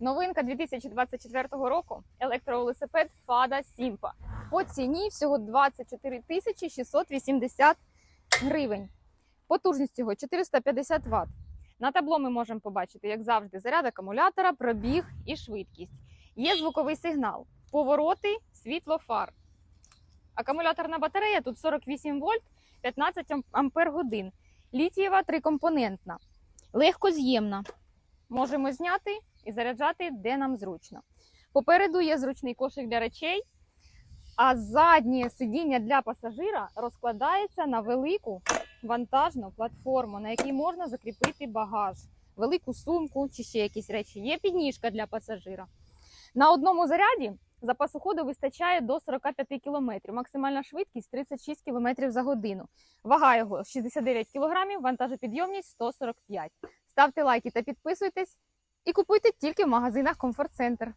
Новинка 2024 року електровелосипед Fada Simpa. По ціні всього 24 тисячі 680 гривень. Потужність його 450 Вт. На табло ми можемо побачити, як завжди, заряд акумулятора, пробіг і швидкість. Є звуковий сигнал, повороти, світло фар. Акумуляторна батарея тут 48 вольт, 15 ам- ампер годин. Літієва трикомпонентна, легкоз'ємна. Можемо зняти і заряджати, де нам зручно. Попереду є зручний кошик для речей, а заднє сидіння для пасажира розкладається на велику вантажну платформу, на якій можна закріпити багаж, велику сумку чи ще якісь речі. Є підніжка для пасажира. На одному заряді запасу ходу вистачає до 45 км. Максимальна швидкість 36 км за годину. Вага його 69 кг, вантажопідйомність 145 Ставте лайки та підписуйтесь і купуйте тільки в магазинах Комфорт Центр.